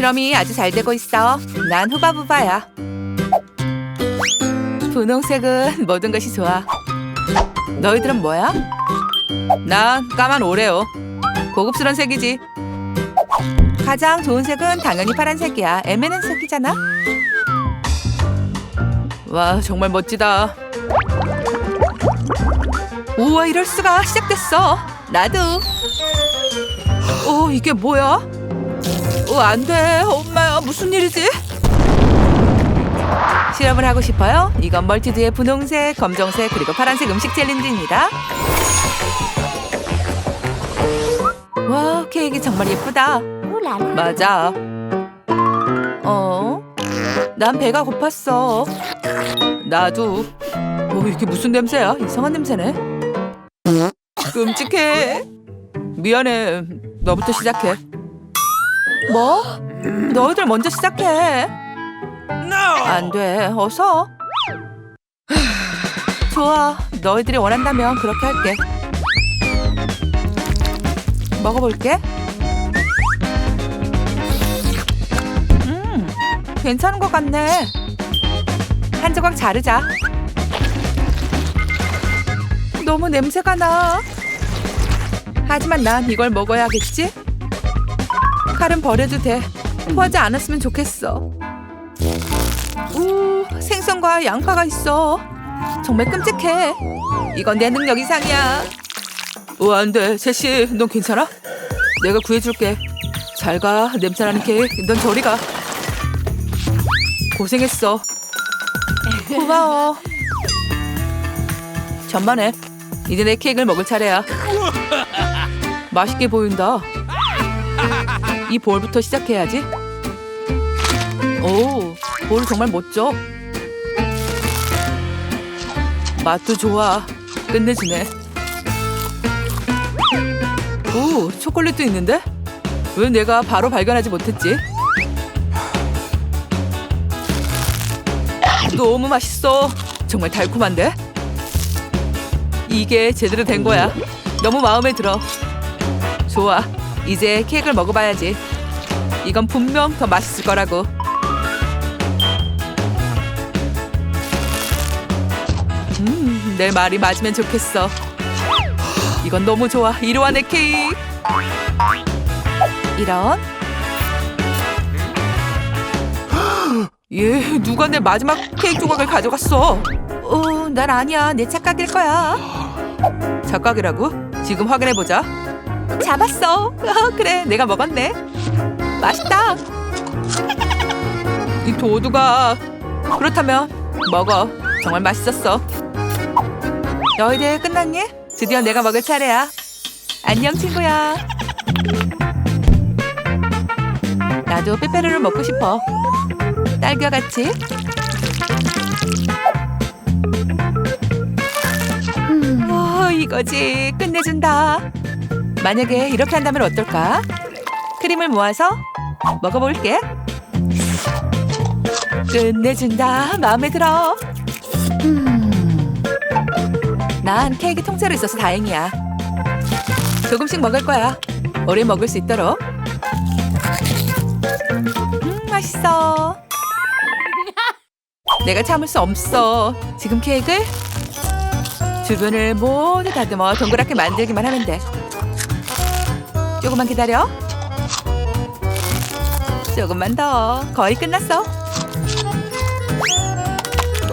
실험이 아주 잘 되고 있어. 난 후바부바야. 분홍색은 모든 것이 좋아. 너희들은 뭐야? 난 까만 오레오. 고급스런 색이지. 가장 좋은 색은 당연히 파란색이야. 에메는 색이잖아. 와 정말 멋지다. 우와 이럴 수가 시작됐어. 나도. 어 이게 뭐야? 어 안 돼 엄마야 무슨 일이지? 실험을 하고 싶어요? 이건 멀티드의 분홍색, 검정색 그리고 파란색 음식 챌린지입니다. 와 케이크 정말 예쁘다. 맞아. 어? 난 배가 고팠어. 나도. 어, 이게 무슨 냄새야? 이상한 냄새네. 끔찍해. 미안해. 너부터 시작해. 뭐? 너희들 먼저 시작해. 안 돼. 어서. 좋아. 너희들이 원한다면 그렇게 할게. 먹어볼게. 음, 괜찮은 것 같네. 한 조각 자르자. 너무 냄새가 나. 하지만 난 이걸 먹어야겠지? 칼은 버려도 돼. 후하지 않았으면 좋겠어. 우, 생선과 양파가 있어. 정말 끔찍해. 이건 내 능력 이상이야. 오, 안 돼. 제시, 넌 괜찮아? 내가 구해줄게. 잘 가. 냄새나는 케이크. 넌 저리 가. 고생했어. 고마워. 전반해. 이제 내 케이크를 먹을 차례야. 맛있게 보인다. 이 볼부터 시작해야지. 오, 볼 정말 멋져. 맛도 좋아. 끝내주네. 오, 초콜릿도 있는데? 왜 내가 바로 발견하지 못했지? 너무 맛있어. 정말 달콤한데? 이게 제대로 된 거야. 너무 마음에 들어. 좋아. 이제 케이크를 먹어봐야지. 이건 분명 더 맛있을 거라고. 음, 내 말이 맞으면 좋겠어. 이건 너무 좋아. 이로와 내 케이크. 이런. 얘 누가 내 마지막 케이크 조각을 가져갔어? 어, 난 아니야. 내 착각일 거야. 착각이라고? 지금 확인해 보자. 잡았어. 어, 그래, 내가 먹었네. 맛있다. 이 도두가 그렇다면 먹어. 정말 맛있었어. 너희들 끝났니? 드디어 내가 먹을 차례야. 안녕 친구야. 나도 빼빼로를 먹고 싶어. 딸기와 같이. 오, 이거지. 끝내준다. 만약에 이렇게 한다면 어떨까? 크림을 모아서 먹어볼게. 끝내준다. 마음에 들어. 음. 난 케이크 통째로 있어서 다행이야. 조금씩 먹을 거야. 오래 먹을 수 있도록. 음, 맛있어. 내가 참을 수 없어. 지금 케이크를 주변을 모두 다듬어 동그랗게 만들기만 하면 돼. 조금만 기다려. 조금만 더. 거의 끝났어.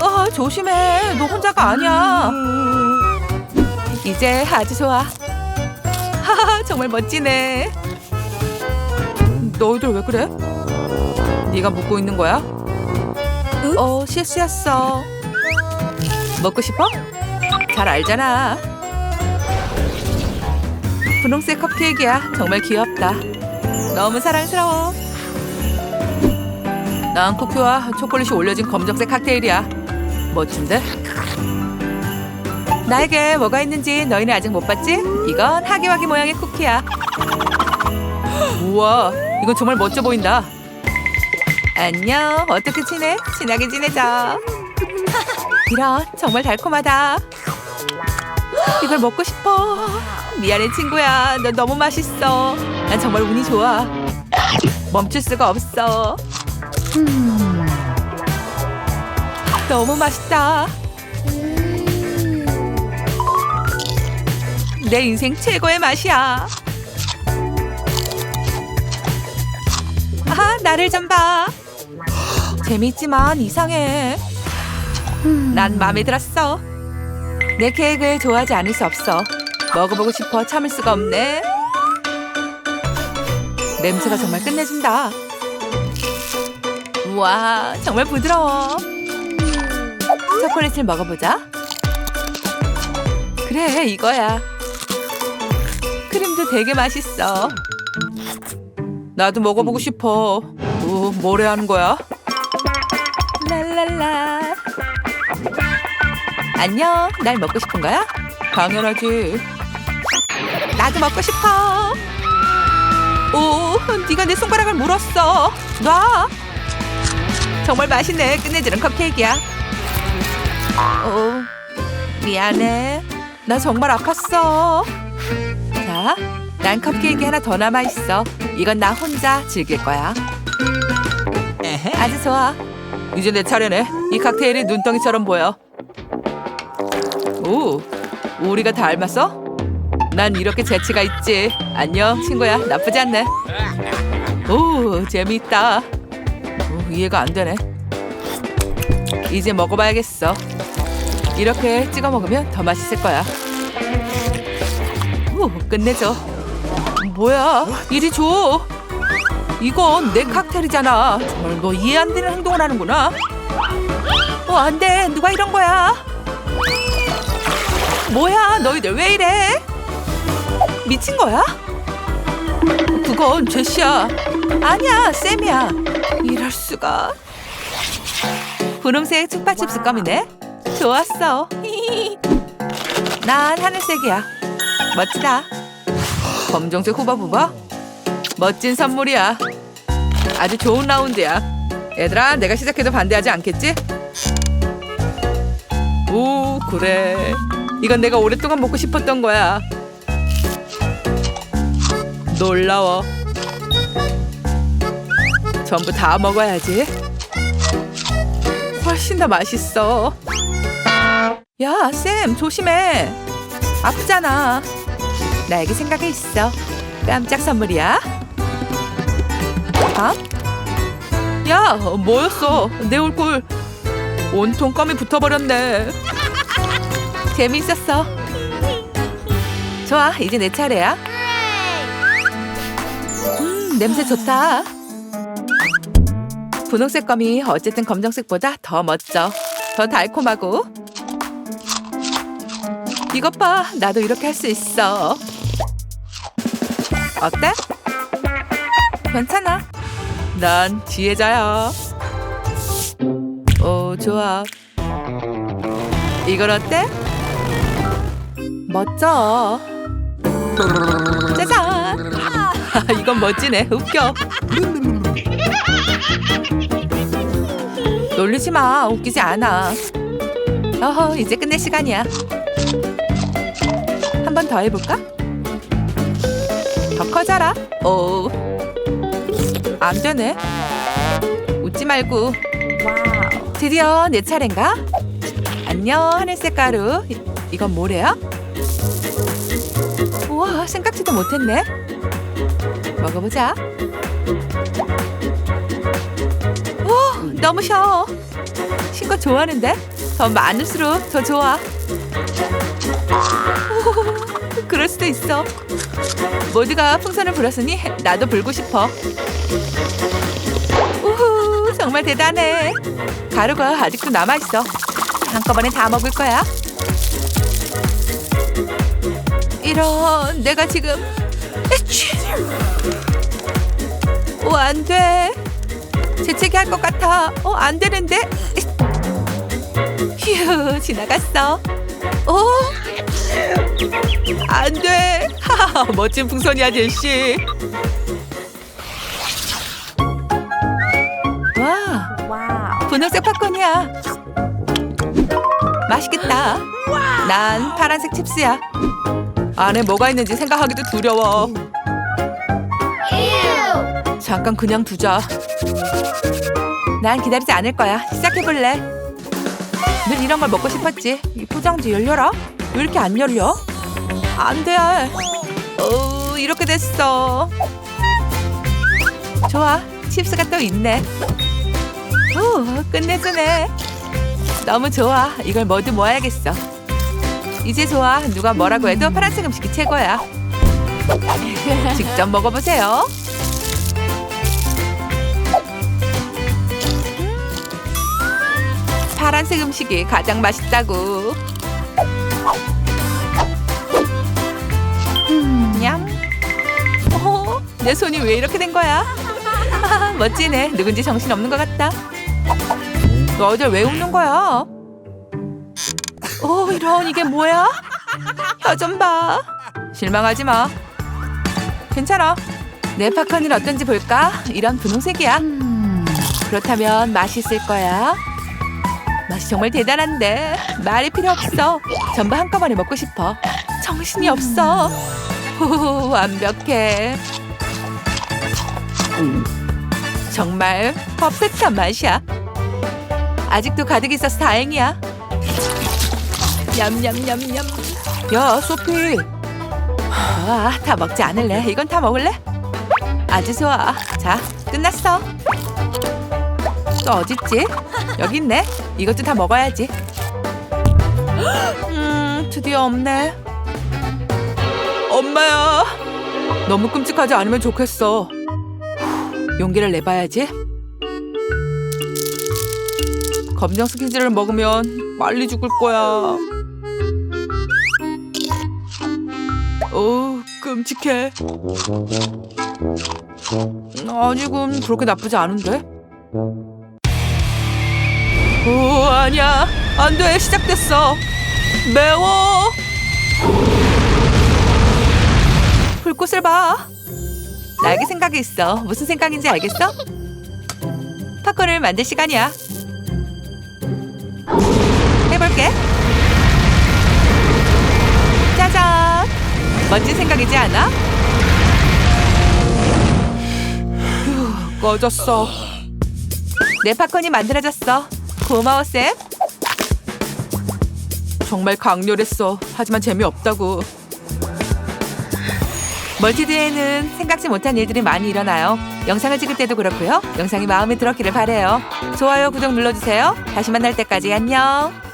어, 조심해. 너 혼자가 아니야. 이제 아주 좋아. 하하, 정말 멋지네. 너희들 왜 그래? 네가 묻고 있는 거야? 어, 실수였어. 먹고 싶어? 잘 알잖아. 분홍색 컵케이크야. 정말 귀엽다. 너무 사랑스러워. 난 쿠키와 초콜릿이 올려진 검정색 칵테일이야. 멋진데? 나에게 뭐가 있는지 너희는 아직 못 봤지? 이건 하기와기 모양의 쿠키야. 우와, 이건 정말 멋져 보인다. 안녕, 어떻게 지내? 친하게 지내자. 이런, 정말 달콤하다. 이걸 먹고 싶어. 미안해 친구야, 너 너무 맛있어. 난 정말 운이 좋아. 멈출 수가 없어. 너무 맛있다. 내 인생 최고의 맛이야. 아, 나를 좀 봐. 재밌지만 이상해. 난 마음에 들었어. 내 케이크를 좋아하지 않을 수 없어. 먹어보고 싶어 참을 수가 없네. 냄새가 정말 끝내준다. 우와, 정말 부드러워. 초콜릿을 먹어보자. 그래, 이거야. 크림도 되게 맛있어. 나도 먹어보고 싶어. 오, 뭐래 하는 거야? 랄랄라. 안녕, 날 먹고 싶은 거야? 당연하지. 나도 먹고 싶어. 오, 네가 내 손가락을 물었어. 놔. 정말 맛있네. 끝내주는 컵케이크야. 오, 미안해. 나 정말 아팠어. 자, 난 컵케이크 하나 더 남아 있어. 이건 나 혼자 즐길 거야. 아주 좋아. 이제 내 차례네. 이 칵테일이 눈덩이처럼 보여. 오, 우리가 닮았어? 난 이렇게 재치가 있지. 안녕, 친구야. 나쁘지 않네. 오, 재미있다. 오, 이해가 안 되네. 이제 먹어봐야겠어. 이렇게 찍어 먹으면 더 맛있을 거야. 오, 끝내줘. 뭐야? 이리 줘. 이건 내 칵테일이잖아. 정말 너 이해 안 되는 행동을 하는구나. 어, 안 돼. 누가 이런 거야? 뭐야, 너희들 왜 이래? 미친 거야? 그건 제시야. 아니야, 쌤이야. 이럴 수가. 분홍색 춥파춥스 껌이네. 좋았어. 난 하늘색이야. 멋지다. 검정색 후바부바. 멋진 선물이야. 아주 좋은 라운드야. 얘들아, 내가 시작해도 반대하지 않겠지? 오, 그래. 이건 내가 오랫동안 먹고 싶었던 거야. 놀라워. 전부 다 먹어야지. 훨씬 더 맛있어. 야, 쌤, 조심해. 아프잖아. 나에게 생각이 있어. 깜짝 선물이야. 아? 야, 뭐였어? 내 얼굴 온통 껌이 붙어버렸네. 재미있었어. 좋아, 이제 내 차례야. 음, 냄새 좋다. 분홍색 껌이 어쨌든 검정색보다 더 멋져. 더 달콤하고. 이것 봐, 나도 이렇게 할 수 있어. 어때? 괜찮아. 난 지혜자야. 오, 좋아. 이걸 어때? 멋져. 짜잔. 이건 멋지네. 웃겨. 놀리지 마. 웃기지 않아. 어허, 이제 끝낼 시간이야. 한 번 더 해볼까? 더 커져라. 오. 안 되네. 웃지 말고. 드디어 내 차례인가? 안녕, 하늘색 가루. 이, 이건 뭐래요? 우와, 생각지도 못했네. 먹어보자. 오, 너무 셔. 신거 좋아하는데? 더 많을수록 더 좋아. 오, 그럴 수도 있어. 모두가 풍선을 불었으니 나도 불고 싶어. 우후, 정말 대단해. 가루가 아직도 남아있어. 한꺼번에 다 먹을 거야. 이런, 내가 지금. 에취. 오, 안 돼. 재채기 할 것 같아. 어, 안 되는데. 휴, 지나갔어. 오, 안 돼. 하하, 멋진 풍선이야, 제시. 와, 분홍색 팝콘이야. 맛있겠다. 난 파란색 칩스야. 안에 뭐가 있는지 생각하기도 두려워. 잠깐 그냥 두자. 난 기다리지 않을 거야. 시작해볼래. 늘 이런 걸 먹고 싶었지. 이 포장지 열려라. 왜 이렇게 안 열려? 안 돼. 어, 이렇게 됐어. 좋아. 칩스가 또 있네. 오, 끝내주네. 너무 좋아. 이걸 모두 모아야겠어. 이제 좋아. 누가 뭐라고 해도 파란색 음식이 최고야. 직접 먹어보세요. 파란색 음식이 가장 맛있다고. 냠. 어, 내 손이 왜 이렇게 된 거야? 멋지네. 누군지 정신 없는 것 같다. 너희들 왜 웃는 거야? 오, 이런 이게 뭐야? 혀좀 봐. 실망하지 마. 괜찮아. 내 팝콘은 어떤지 볼까? 이런 분홍색이야. 그렇다면 맛있을 거야. 맛이 정말 대단한데 말이 필요 없어. 전부 한꺼번에 먹고 싶어. 정신이 없어. 후, 완벽해. 정말 퍼펙트한 맛이야. 아직도 가득 있어서 다행이야. 냠냠냠냠. 야, 소피. 아, 다 먹지 않을래? 이건 다 먹을래? 아주 좋아. 자, 끝났어. 또 어딨지? 여기 있네. 이것도 다 먹어야지. 음, 드디어 없네. 엄마야. 너무 끔찍하지 않으면 좋겠어. 용기를 내봐야지. 검정 스키즈를 먹으면 빨리 죽을 거야. 오, 끔찍해. 아니군, 그렇게 나쁘지 않은데. 오, 아니야. 안 돼, 시작됐어. 매워. 불꽃을 봐. 나에게 생각이 있어. 무슨 생각인지 알겠어? 팝콘을 만들 시간이야. 해볼게. 멋진 생각이지 않아? 휴, 꺼졌어. 내 팝콘이 만들어졌어. 고마워, 쌤. 정말 강렬했어. 하지만 재미없다고. 멀티드에는 생각지 못한 일들이 많이 일어나요. 영상을 찍을 때도 그렇고요. 영상이 마음에 들었기를 바래요. 좋아요, 구독 눌러주세요. 다시 만날 때까지 안녕.